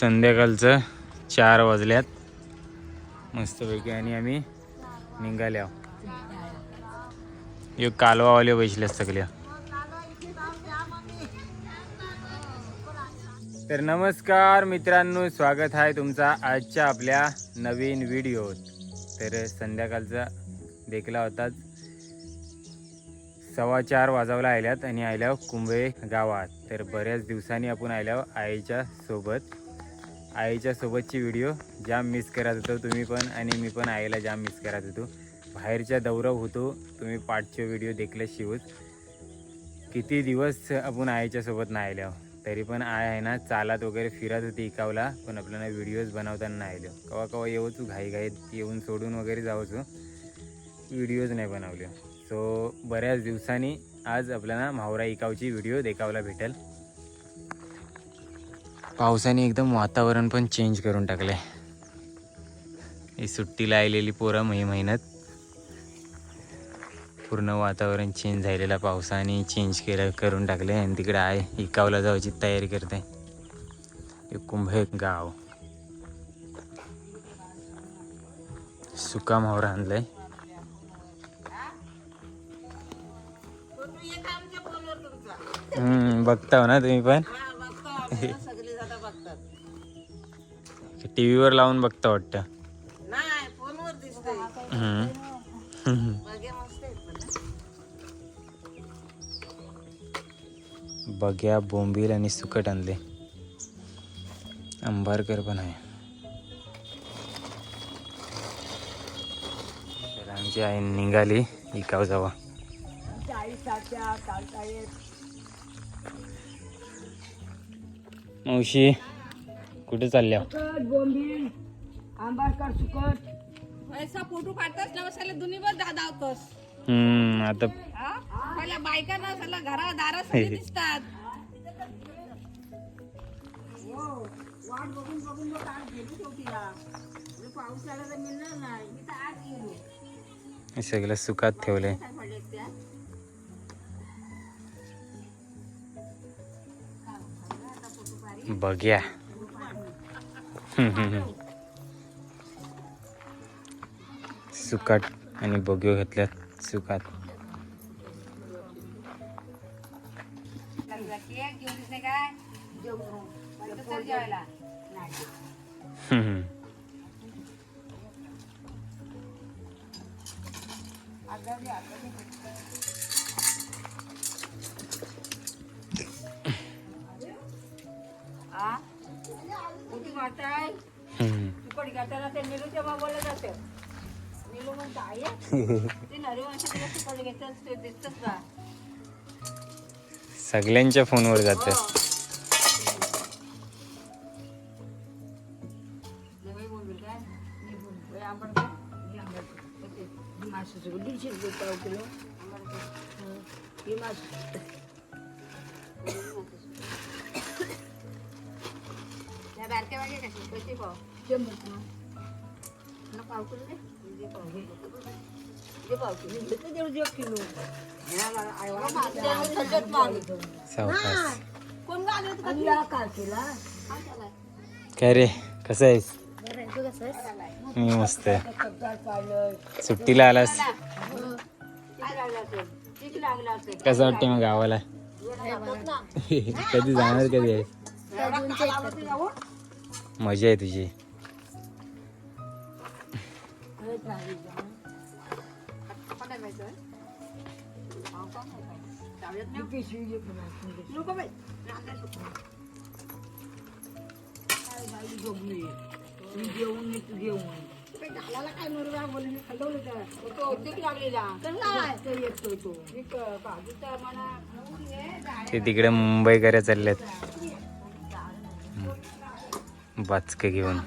संध्याकाळचं चार वाजल्यात. मस्तपैकी आणि आम्ही निघाल्या. यो कालवावाले बसल्यात सगळ्या तर नमस्कार मित्रांनो स्वागत आहे तुमचा आजच्या आपल्या नवीन व्हिडिओत. तर संध्याकाळचा देखला होताच सव्वा चार वाजवला आल्यात आणि आल्या कुंभे गावात. तर बऱ्याच दिवसांनी आपण आल्या आईच्या सोबत. आईच्या सोबतची व्हिडिओ जाम मिस करत होतो तुम्ही पण आणि मी पण आईला जाम मिस करत होतो. बाहेरच्या दौरा होतो तुम्ही पाठचे व्हिडिओ देखले किती दिवस आपण आईच्यासोबत नाही आल्या हो. तरी पण आय आहे ना चालत वगैरे फिरत होती इकावला पण आपल्याला व्हिडिओज बनवताना नाही आलो कवा कवा येऊचू घाई घाईत येऊन सोडून वगैरे जाऊचो हो. व्हिडिओज नाही बनवले सो बऱ्याच दिवसांनी आज आपल्याला म्हावरा इकावची व्हिडिओ देखावला भेटेल. पावसाने एकदम वातावरण पण चेंज करून टाकलंय. ही सुट्टीला आलेली पोरं मे महिन्यात पूर्ण वातावरण चेंज झालेला पावसाने चेंज केलं करून टाकले आणि तिकडे आहे इकावला जायची तयारी करते. हे कुंभे गाव. सुका मावरा आणलाय. हम्म बघता ना तुम्ही पण? टी व्हीवर लावून बघता वाटतं. नाही फोनवर दिसतंय. बग्या बोंबील आणि सुकट आणले. अंबारकर पण आहे. तर आमची आई निघाली इकाव जावा. मावशी. कुठे चालल्या? आंबारकर सुकट ऐसा फोटो काढतास ना साला दुनियाभर दादा होतोस हम्म आता साला घरा दारा सगळे दिसतात. वाट बघून बघून मग आज गेली होती या म्हणजे पाऊस आला तर मिळणार नाही. मी तर आज गेलो. हे सगळं ठेवलंय. पडले त्या? बघ्या. सुकाट आणि बग्यो घातल्यात सुकात. हम्म, तिकडे गटाला ते निलूच्या बाबाला जाते निलू म्हणतो आई ते तुला घेतात दिसतात का सगळ्यांच्या फोनवर जात काय? हे दीडशे रुपये पाव किलो. हे. मासे त्या वागे कशी पाव ना पाव किलो दे पाव पाव किलो देऊ किलो काय रे? कसं आहेस? मी मस्त आहे. सुट्टीला आलास? कसं वाटते मग गावाला? कधी जाणार कधी आहे मजा आहे तुझी. ते तिकडे मुंबईकडे चाललेत. बाचके घेऊन.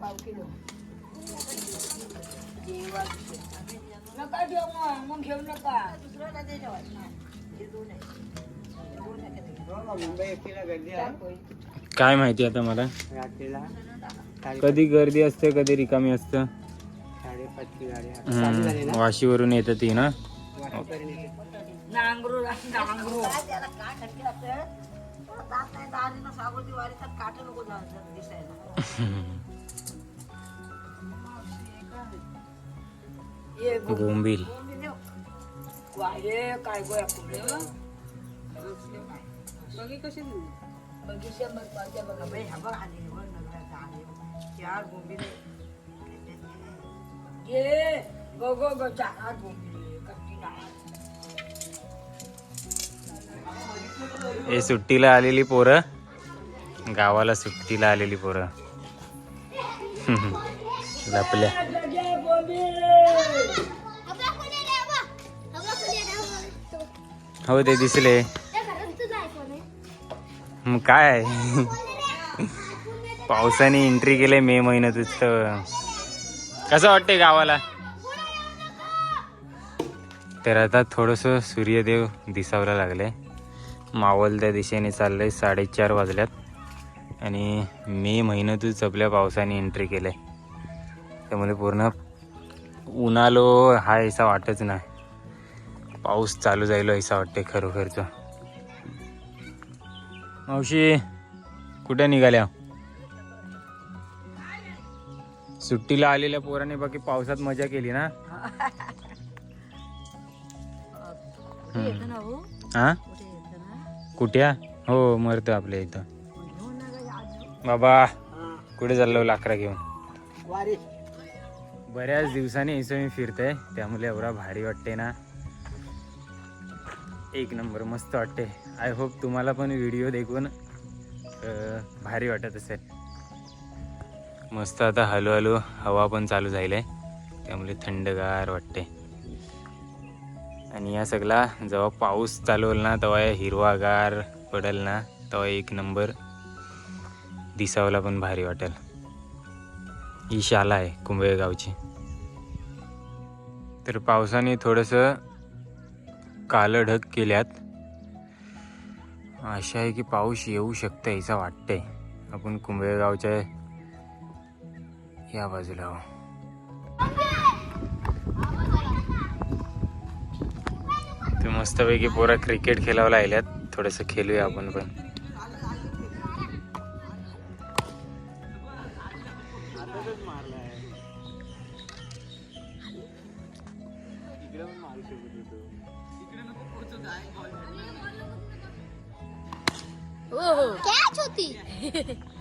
पाव किलो नका मग घेऊ नका दुसऱ्याला दे आहे काय माहिती आता मला? कधी गर्दी असते कधी रिकामी असतं साडेपाचची गाडी आता चालू झाली हम्म, ना वाशीवरून येतं ती ना वाटेपर्यंत येते. बोंबील बघी कशी बघा बाई हा बघ चार बोंबीले ये गो गो गो चार बोंबले कट्टी नाळ हे सुट्टीला आलेली पोरं. गावाला सुट्टीला आलेली पोरं. लपल्या. हो ते दिसले. मग काय? पावसाने एंट्री केले मे महिन्यातच तर. कसं वाटते गावाला? तर आता थोडंसं सूर्यदेव दिसावला लागले मावल त्या दिशेने चाललंय साडेचार वाजल्यात. आणि मे महिन्यातच आपल्या पावसाने एंट्री केलंय. त्यामुळे पूर्ण उन्हालो हा ऐसा वाटच नाही. पाऊस चालू जाईल ऐसा वाटते खरोखरचं. मावशी कुठे निघाल्या? सुट्टीला आलेल्या पोराने बाकी पावसात मजा केली ना. ना हो? हा? कुठ्या हो मरतो आपल्या इथं. बाबा कुठे चाललो लाकडा घेऊन? बऱ्याच दिवसांनी असं मी फिरतोय त्यामुळे एवढा भारी वाटते ना. एक नंबर मस्त वाटते आय होप तुम्हाला पण व्हिडिओ देखून भारी वाटत असेल. मस्त आता हळूहळू हवा पण चालू झाली आहे त्यामुळे थंडगार वाटते. आणि या सगळा जेव्हा पाऊस चालू होईल ना तेव्हा या हिरवागार पडेल ना तेव्हा एक नंबर दिसावला पण भारी वाटेल. ही शाला आहे कुंभळगावची. तर पावसाने थोडंसं कालं ढग केल्यात. आशा आहे की पाऊस येऊ शकतं याचा वाटतंय. आपण कुंभेगावच्या या बाजूला आहो तर मस्तपैकी पोरा क्रिकेट खेळावं लागल्यात. थोडंसं खेळूया आपण पण. कॅच होती.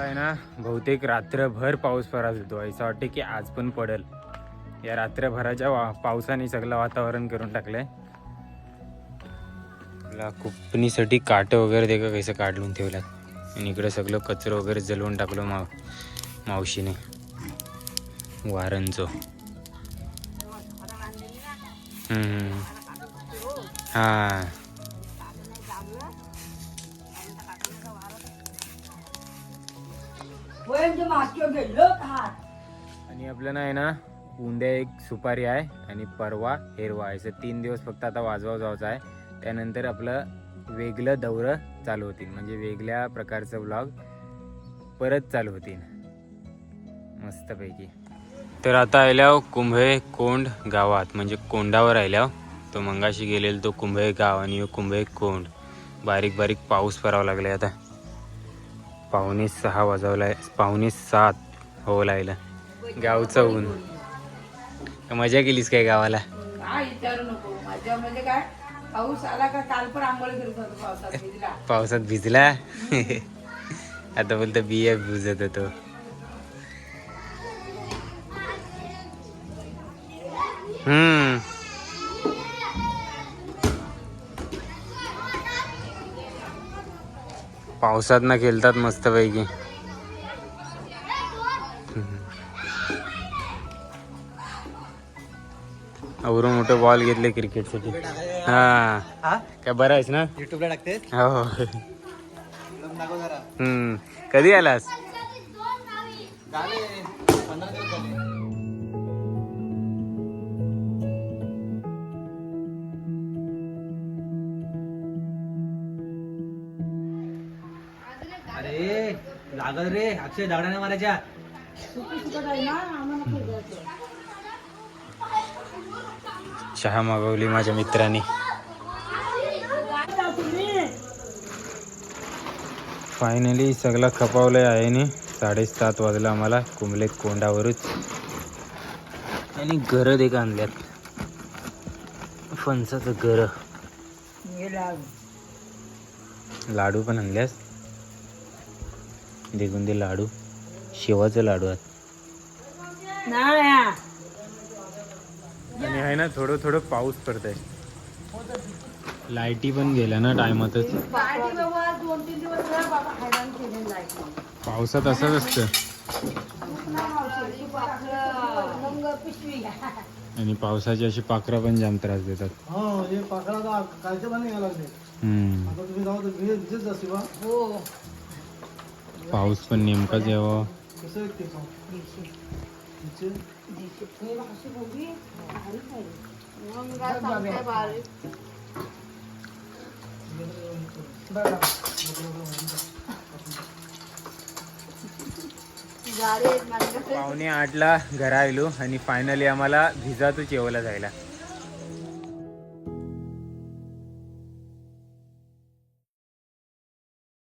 आहे ना बहुतेक रात्रभर पाऊस पडत होतो असं वाटते की आज पण पडेल. या रात्रभराच्या वा पावसाने सगळं वातावरण करून टाकलंय. आपल्या कुपणीसाठी काटं वगैरे ते का कसं काढून ठेवल्यात? आणि इकडे सगळं कचरं वगैरे जलवून टाकलं माव मावशीने. वारंचो. हां हा. आणि आपल्याला आहे ना उद्या एक सुपारी आहे आणि परवा हेरवा आहे. असं तीन दिवस फक्त आता वाजवा जायचा आहे. त्यानंतर आपलं वेगळं दौरं चालू होतील. म्हणजे वेगळ्या प्रकारचं ब्लॉग परत चालू होतील. मस्तपैकी. तर आता आल्याव कुंभे कोंड गावात म्हणजे कोंडावर आल्याव तो मंगाशी गेलेला तो कुंभे गाव आणि कुंभे कोंड. बारीक बारीक पाऊस पडावा लागलाय आता. पाहुणे सहा वाजवलाय पाहुणे सात हो लागलं. गावचं ऊन. मजा केलीस काय गावाला? काय विचारू नको. म्हणजे काय? पाऊस आला का काल पण आंघोळ करत होतो पावसात भिजला. पावसात भिजला? आता बोलतो बिया भिजत होतो. हम्म. पावसात ना खेळतात मस्तपैकी. आवरून मोठं बॉल घेतले क्रिकेटसाठी हा. हा? काय बरं आहेस ना? युट्यूबला टाकते हो. हम्म. कधी आलास? अरे लागल रे. अक्षय दगडाने मारायच्या सुकी सुकट आहे ना आम्हाला खूप द्यायचं चहा मागवली माझ्या मित्राने. फायनली सगळा खपावलंय आहे नी साडेसात वाजला आम्हाला. कुंबले कोंडावरच. आणि घरं एक आणल्यात. फणसाचं गर लाडू पण आणल्यास. देखून ते लाडू. शेवाचं लाडू आहेत आणि आहे ना थोडं थोडं पाऊस पडतंय. लाईटी पण गेल्या ना टायमातच. पार्टी बाबा दोन तीन दिवस झाले बाबा हैराण केलेलं आहे पावसात असंच असतं. आणि पावसाची अशी पाखरं पण जाम त्रास देतात. हो हे हो. पाऊस पण नेमकाच यावं. कसं आहे ते पाहू. तिचे पावणे आठला घरा आलो आणि फायनली आम्हाला भिजातूच येवला जायला.